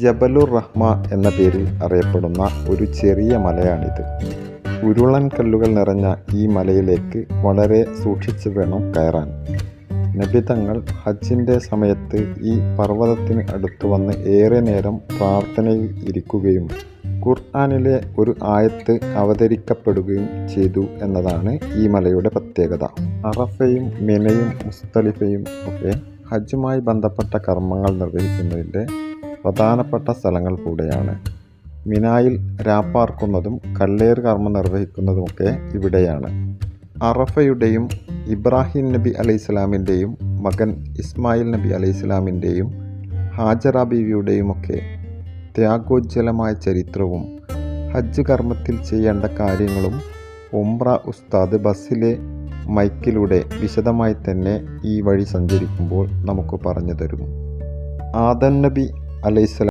ജബലുർ റഹ്മ എന്ന പേരിൽ അറിയപ്പെടുന്ന ഒരു ചെറിയ മലയാണിത്. ഉരുളൻ കല്ലുകൾ നിറഞ്ഞ ഈ മലയിലേക്ക് വളരെ സൂക്ഷിച്ച് വേണം കയറാൻ. നബിതങ്ങൾ ഹജ്ജിന്റെ സമയത്ത് ഈ പർവതത്തിന് അടുത്ത് വന്ന് ഏറെ നേരം പ്രാർത്ഥനയിൽ ഇരിക്കുകയും ഖുർആാനിലെ ഒരു ആയത്ത് അവതരിക്കപ്പെടുകയും ചെയ്തു എന്നതാണ് ഈ മലയുടെ പ്രത്യേകത. അറഫയും മിനയും മുസ്തലിഫയും ഒക്കെ ഹജ്ജുമായി ബന്ധപ്പെട്ട കർമ്മങ്ങൾ നിർവഹിക്കുന്നതിന്റെ പ്രധാനപ്പെട്ട സ്ഥലങ്ങൾ കൂടെയാണ്. മിനായിൽ രാപ്പാർക്കുന്നതും കല്ലേർ കർമ്മം നിർവഹിക്കുന്നതുമൊക്കെ ഇവിടെയാണ്. അറഫയുടെയും ഇബ്രാഹിം നബി അലൈഹിസ്ലാമിന്റെയും മകൻ ഇസ്മായിൽ നബി അലൈഹിസ്ലാമിന്റെയും ഹാജറ ബീവിയുടെയുമൊക്കെ ത്യാഗോജ്വലമായ ചരിത്രവും ഹജ്ജ് കർമ്മത്തിൽ ചെയ്യേണ്ട കാര്യങ്ങളും ഉംറ ഉസ്താദ് ബസ്സിലെ മൈക്കിലൂടെ വിശദമായി തന്നെ ഈ വഴി സഞ്ചരിക്കുമ്പോൾ നമുക്ക് പറഞ്ഞു തരും. ആദൻ നബി عليه السلام.